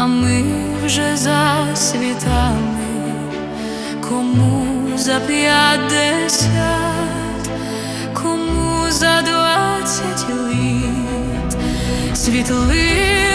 а ми вже за світами, кому за п'ятдесят, кому за двадцять літ світли.